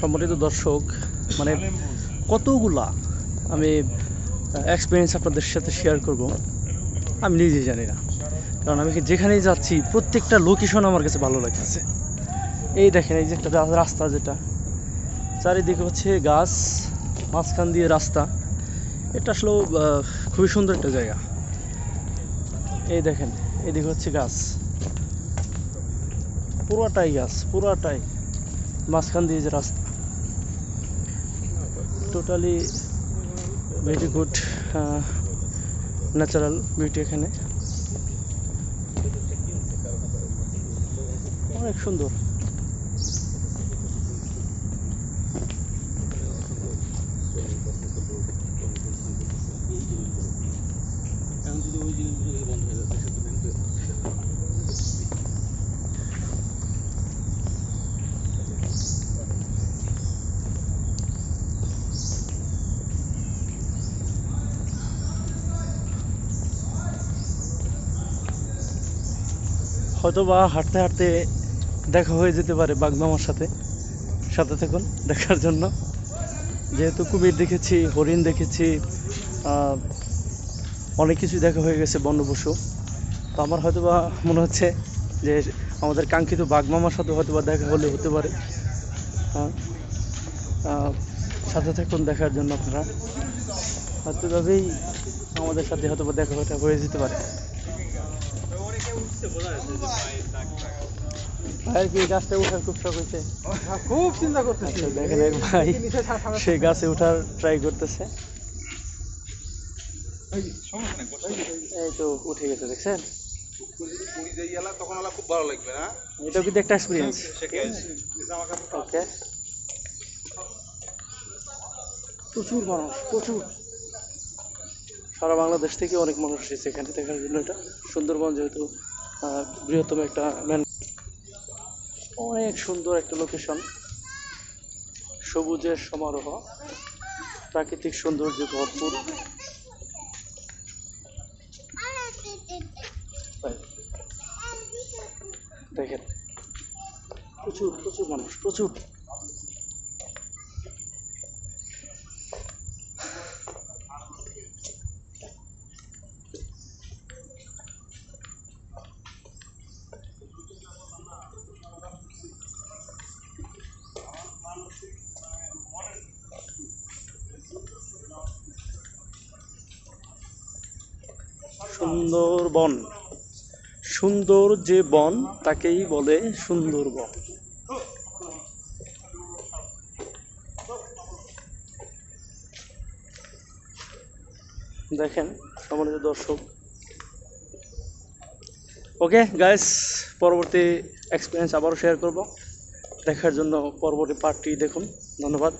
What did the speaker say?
সম্মানিত দর্শক মানে কতগুলা আমি এক্সপিরিয়েন্স আপনাদের সাথে শেয়ার করব, আমি নিজেই জানি না। কারণ আমি যেখানেই যাচ্ছি, প্রত্যেকটা লোকেশন আমার কাছে ভালো লাগতেছে। এই দেখেন, এই যে একটা রাস্তা যেটা, চারিদিকে হচ্ছে গাছ, মাঝখান দিয়ে রাস্তা। এটা আসলে খুবই সুন্দর একটা জায়গা। এই দেখেন, এদিকে হচ্ছে গাছ। পুরোটাই গাছ, পুরোটাই। মাঝখান দিয়ে যে রাস্তা। Totally very good natural beauty এখানে। অনেক সুন্দর। বন্ধ হয়তো বা হাঁটতে হাঁটতে দেখা হয়ে যেতে পারে বাগমামার সাথে। সাথে থাকুন দেখার জন্য। যেহেতু কুমির দেখেছি, হরিণ দেখেছি অনেক কিছু দেখা হয়ে গেছে বন্যপশু তো আমার হয়তো বা মনে হচ্ছে যে আমাদের কাঙ্ক্ষিত বাগমামার সাথে হয়তো বা দেখা হলে হতে পারে। সাথে থাকুন দেখার জন্য আপনারা। হয়তো ভাবেই আমাদের সাথে হয়তো বা দেখা হয়ে যেতে পারে। ভাইয়ের কি গাছটা ওঠার খুব শখ হয়েছে? খুব চিন্তা করতেছি। আচ্ছা, দেখেন এক ভাই সে গাছে ওঠার ট্রাই করতেছে। এই তো উঠে গেছে দেখছেন? পুরী যাই এলা তখন খুব ভালো লাগবে না? এটাও কিন্তু একটা এক্সপিরিয়েন্স ওকে। প্রচুর মানুষ প্রচুর। সারা বাংলাদেশ থেকে অনেক মানুষ এসেছে এখানে দেখার জন্য এটা। সুন্দরবন যেহেতু বৃহত্তম একটা অনেক সুন্দর একটা লোকেশন সবুজের সমারোহ, প্রাকৃতিক সৌন্দর্য ভরপুর। দেখেন, প্রচুর প্রচুর মানুষ, প্রচুর। সুন্দর বন সুন্দর যে বন, তাকেই বলে সুন্দরবন। দেখেন, সম্মানিত দর্শক। ওকে গাইস পরবর্তী এক্সপিরিয়েন্স আবারও শেয়ার করব। দেখার জন্য পরবর্তী পার্টটি দেখুন। ধন্যবাদ।